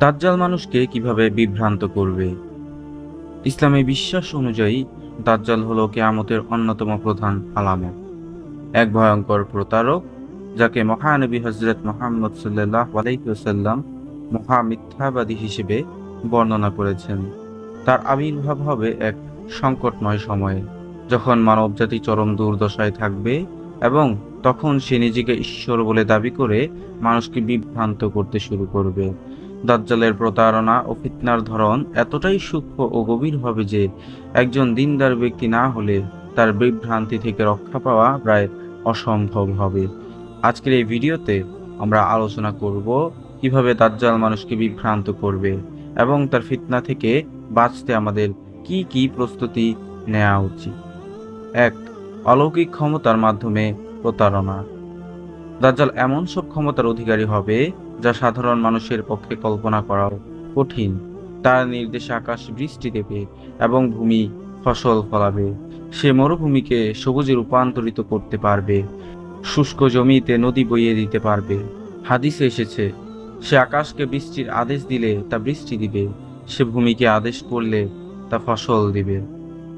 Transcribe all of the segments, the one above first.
দাজ্জাল মানুষকে কীভাবে বিভ্রান্ত করবে? ইসলামী বিশ্বাস অনুযায়ী, দাজ্জাল হলো কেয়ামতের অন্যতম প্রধান আলামত। এক ভয়ঙ্কর প্রতারক, যাকে মহানবী হজরত মোহাম্মদ সাল্লাহ আলাইসাল্লাম মহামিথ্যাবাদী হিসেবে বর্ণনা করেছেন। তার আবির্ভাব হবে এক সংকটময় সময়ে, যখন মানবজাতি চরম দুর্দশায় থাকবে এবং তখন সে নিজেকে ঈশ্বর বলে দাবি করে মানুষকে বিভ্রান্ত করতে শুরু করবে। দাজ্জালের প্রতারণা ও ফিতনার ধরন এতটাই সূক্ষ্ম ও গভীর হবে যে একজন দিনদার ব্যক্তি না হলে তার বিভ্রান্তি থেকে রক্ষা পাওয়া প্রায় অসম্ভব হবে। আজকের এই ভিডিওতে আমরা আলোচনা করব কীভাবে দাজ্জাল মানুষকে বিভ্রান্ত করবে এবং তার ফিতনা থেকে বাঁচতে আমাদের কি কি প্রস্তুতি নেওয়া উচিত। এক, অলৌকিক ক্ষমতার মাধ্যমে প্রতারণা। দাজ্জাল এমন সব ক্ষমতার অধিকারী হবে যা সাধারণ মানুষের পক্ষে কল্পনা করাও কঠিন। তার নির্দেশে আকাশ বৃষ্টি দেবে এবং ভূমি ফসল ফলাবে। সে মরুভূমিকে সবুজে রূপান্তরিত করতে পারবে। শুষ্ক জমিতে নদী বইয়ে দিতে পারবে। হাদিসে এসেছে, সে আকাশকে বৃষ্টির আদেশ দিলে তা বৃষ্টি দিবে। সে ভূমিকে আদেশ করলে তা ফসল দিবে।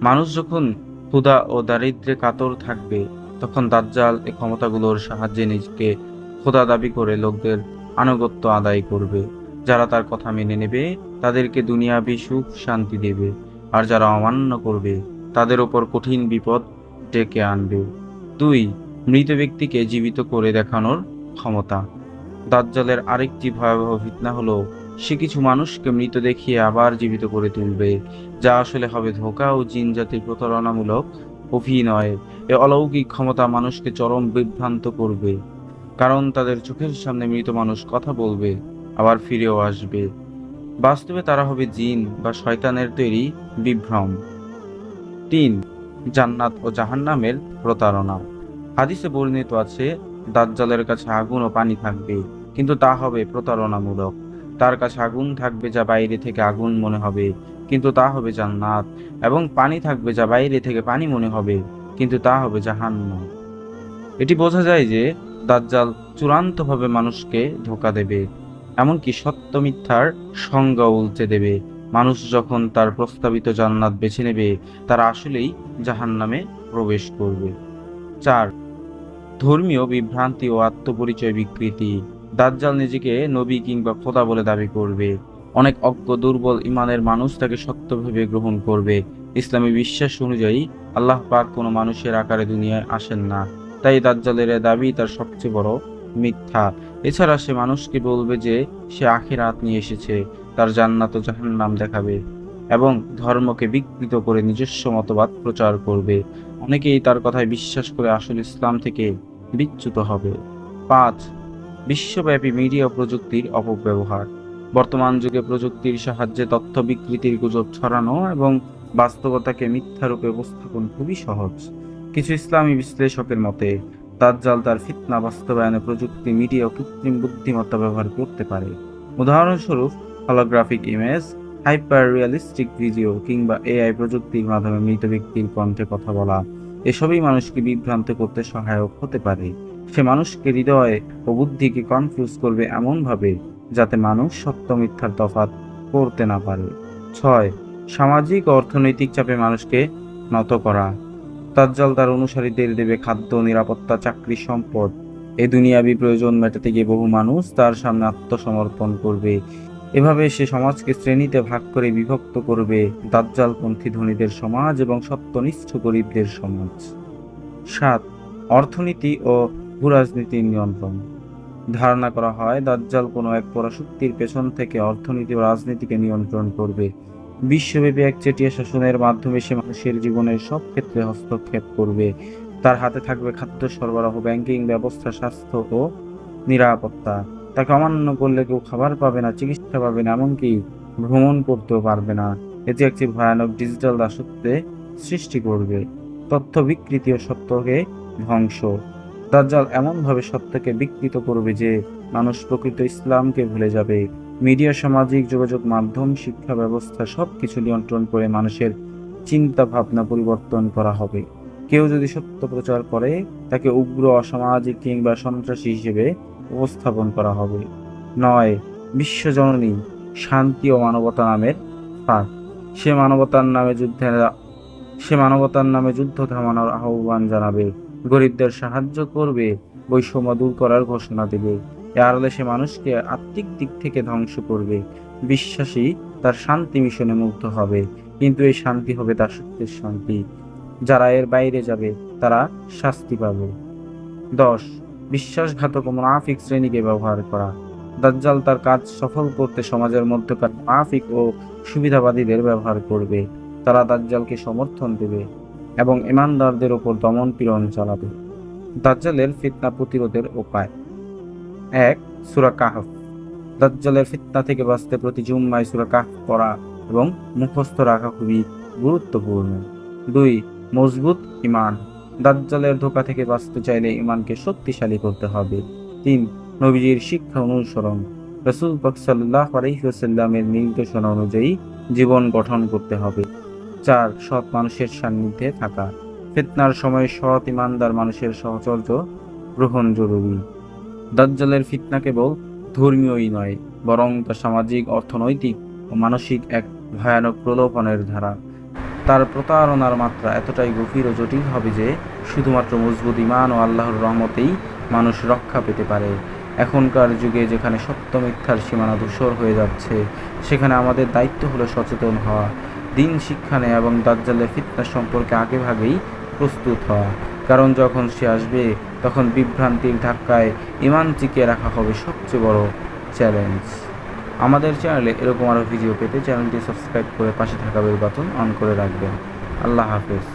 মানুষ যখন ক্ষুধা ও দারিদ্রে কাতর থাকবে, তখন দাজ্জাল এ ক্ষমতাগুলোর সাহায্যে নিজেকে খোদা দাবি করে লোকদের আনুগত্য আদায় করবে। যারা তার কথা মেনে নেবে, তাদেরকে দুনিয়াবি সুখ শান্তি দেবে। আর যারা অমান্য করবে, তাদের ওপর কঠিন বিপদ ডেকে আনবে। দুই, মৃত ব্যক্তিকে জীবিত করে দেখানোর ক্ষমতা। দাজ্জালের আরেকটি ভয়াবহ ফিতনা হলো, সে কিছু মানুষকে মৃত দেখিয়ে আবার জীবিত করে তুলবে, যা আসলে হবে ধোকা ও জিন জাতির প্রতারণামূলক অভিনয়। এ অলৌকিক ক্ষমতা মানুষকে চরম বিভ্রান্ত করবে। কারণ তাদের চোখের সামনে মৃত মানুষ কথা বলবে, আবার ফিরেও আসবে। বাস্তবে তারা হবে জিন বা শয়তানের তৈরি বিভ্রম। তিন, জান্নাত ও জাহান্নামের প্রতারণা। হাদিসে বর্ণিত আছে, দাজ্জালের কাছে আগুন ও পানি থাকবে, কিন্তু তা হবে প্রতারণামূলক। তার কাছে আগুন থাকবে যা বাইরে থেকে আগুন মনে হবে, কিন্তু তা হবে জান্নাত। এবং পানি থাকবে যা বাইরে থেকে পানি মনে হবে, কিন্তু তা হবে জাহান্নাম। এটি বোঝা যায় যে দাজ্জাল চূড়ান্তভাবে মানুষকে ধোকা দেবে, এমনকি সত্য মিথ্যার সংজ্ঞা উল্টে দেবে। মানুষ যখন তার প্রস্তাবিত জান্নাত বেছে নেবে, তারা আসলেই জাহান্নামে প্রবেশ করবে। চার, ধর্মীয় বিভ্রান্তি ও আত্মপরিচয় বিকৃতি। দাজ্জাল নিজেকে নবী কিংবা খোদা বলে দাবি করবে। অনেক অজ্ঞ, দুর্বল ইমানের মানুষ তাকে সত্যভাবে গ্রহণ করবে। ইসলামী বিশ্বাস অনুযায়ী আল্লাহ পাক কোনো মানুষের আকারে দুনিয়ায় আসেন না। তাই দাজ্জালের দাবি তার সবচেয়ে বড় মিথ্যা। এছাড়া সে মানুষকে বলবে যে, সে আখিরাত নিয়ে এসেছে, তার জান্নাত ও জাহান্নাম দেখাবে এবং ধর্মকে বিকৃত করে নিজস্ব মতবাদ প্রচার করবে। অনেকেই তার কথায় বিশ্বাস করে আসল ইসলাম থেকে বিচ্যুত হবে। পাঁচ, বিশ্বব্যাপী মিডিয়া প্রযুক্তির অপব্যবহার। বর্তমান যুগে প্রযুক্তির সাহায্যে তথ্য বিকৃতির গুজব ছড়ানো এবং বাস্তবতাকে মিথ্যা রূপে উপস্থাপন খুবই সহজ। কিছু ইসলামী বিশ্লেষকের মতে, দাজ্জাল তার ফিতনা বাস্তবায়নে প্রযুক্তি, মিডিয়া ও কৃত্রিম বুদ্ধিমত্তা ব্যবহার করতে পারে। উদাহরণস্বরূপ holographic image hyper realistic video কিংবা এআই প্রযুক্তির মাধ্যমে মৃত ব্যক্তির কণ্ঠে কথা বলা, এসবই মানুষকে বিভ্রান্ত করতে সহায়ক হতে পারে। সে মানুষকে হৃদয় ও বুদ্ধিকে কনফিউজ করবে এমনভাবে যাতে মানুষ সত্য মিথ্যার তফাৎ করতে না পারে। ছয়, সামাজিক অর্থনৈতিক চাপে মানুষকে নত করা। তাজ্জাল তার অনুসারীদের দেবে খাদ্য, নিরাপত্তা, চাকরি, সম্পদ। এ দুনিয়াবি প্রয়োজন মেটাতে গিয়ে বহু মানুষ তার সামনে আত্মসমর্পণ করবে। এভাবে সে সমাজকে শ্রেণীতে ভাগ করে বিভক্ত করবে দাজ্জালপন্থী ধনীদের সমাজ এবং সত্যনিষ্ঠ গরিবদের সমাজ। সাত, অর্থনীতি ও ভূরাজনীতির নিয়ন্ত্রণ। ধারণা করা হয়, দাজ্জাল কোনো এক পরাশক্তির পেছন থেকে অর্থনীতি ও রাজনীতিকে নিয়ন্ত্রণ করবে। বিশ্বব্যাপী একচেটিয়া শাসনের মাধ্যমে সে মানুষের জীবনের সব ক্ষেত্রে হস্তক্ষেপ করবে। তার হাতে থাকবে খাদ্য সরবরাহ, ব্যাংকিং ব্যবস্থা, স্বাস্থ্য ও নিরাপত্তা। তাকে অমান্য করলে কেউ খাবার পাবে না, চিকিৎসা পাবে না, এমনকি ভ্রমণ করতেও পারবে না। এটি একটি ভয়ানক ডিজিটাল দাসত্বে সৃষ্টি করবে। তথ্য বিকৃতি ও সত্যকে ধ্বংস। দাজ্জাল এমনভাবে সত্যকে বিকৃত করবে যে মানুষ প্রকৃত ইসলামকে ভুলে যাবে। মিডিয়া, সামাজিক, যোগাযোগ মাধ্যম, শিক্ষা ব্যবস্থা সব কিছু নিয়ন্ত্রণ করে মানুষের চিন্তা ভাবনা পরিবর্তন করা হবে। কেউ যদি সত্য প্রচার করে, তাকে উগ্র, অসামাজিক কিংবা সন্ত্রাসী হিসেবে উপস্থাপন করা হবে। নয় বিশ্বজননী শান্তি ও মানবতা নামের ফাঁদ সে মানবতার নামে যুদ্ধে সে মানবতার নামে যুদ্ধ থামানোর আহ্বান জানাবে। গরিবদের সাহায্য করবে, বৈষম্য দূর করার ঘোষণা দেবে। এ সে মানুষকে আত্মিক দিক থেকে ধ্বংস করবে। বিশ্বাসী তার শান্তি মিশনে মুগ্ধ হবে, কিন্তু এই শান্তি হবে তার সত্যের শান্তি। যারা এর বাইরে যাবে, তারা শাস্তি পাবে। দশ, বিশ্বাসঘাতক মুনাফিক শ্রেণীকে ব্যবহার করা। দাজ্জাল তার কাজ সফল করতে সমাজের মধ্যকার মুনাফিক ও সুবিধাবাদীদের ব্যবহার করবে। তারা দাজ্জালকে সমর্থন দেবে এবং ইমানদারদের ওপর দমন পীড়ন চালাবে। দাজ্জালের ফিতনা প্রতিরোধের উপায়। এক, সুরা কাহফ। দাজ্জালের ফিতনা থেকে বাঁচতে প্রতি জুম্মায় সুরা কাহফ পড়া এবং মুখস্থ রাখা খুবই গুরুত্বপূর্ণ। দুই, মজবুত ইমান দাজ্জালের ধোকা থেকে বাঁচতে চাইলে ইমানকে শক্তিশালী করতে হবে। তিন, নবীজির শিক্ষা অনুসরণ। রসুল পাক সাল্লাহ আলহিহাসাল্লামের নির্দেশনা অনুযায়ী জীবন গঠন করতে হবে। চার, সৎ মানুষের সান্নিধ্যে থাকা। ফিতনার সময় সৎ ইমানদার মানুষের সহচর্য গ্রহণ জরুরি। দাজ্জালের ফিতনা কেবল ধর্মীয়ই নয়, বরং তা সামাজিক, অর্থনৈতিক ও মানসিক এক ভয়ানক প্রলোভনের ধারা। তার প্রতারণার মাত্রা এতটাই গভীর ও জটিল হবে যে শুধুমাত্র মজবুত ইমান ও আল্লাহর রহমতেই মানুষ রক্ষা পেতে পারে। এখনকার যুগে যেখানে সত্য মিথ্যার সীমানা ধূসর হয়ে যাচ্ছে, সেখানে আমাদের দায়িত্ব হলো সচেতন হওয়া। দিন শিক্ষা নেয় এবং দাজ্জালের ফিতনা সম্পর্কে আগেভাগেই প্রস্তুত হওয়া। কারণ যখন সে আসবে, তখন বিভ্রান্তির ধাক্কায় ইমান টিকিয়ে রাখা হবে সবচেয়ে বড় চ্যালেঞ্জ। আমাদের চ্যানেলে এরকম আরও ভিডিও পেতে চ্যানেলটি সাবস্ক্রাইব করে পাশে থাকা বেল বাটন অন করে রাখবেন। আল্লাহ হাফেজ।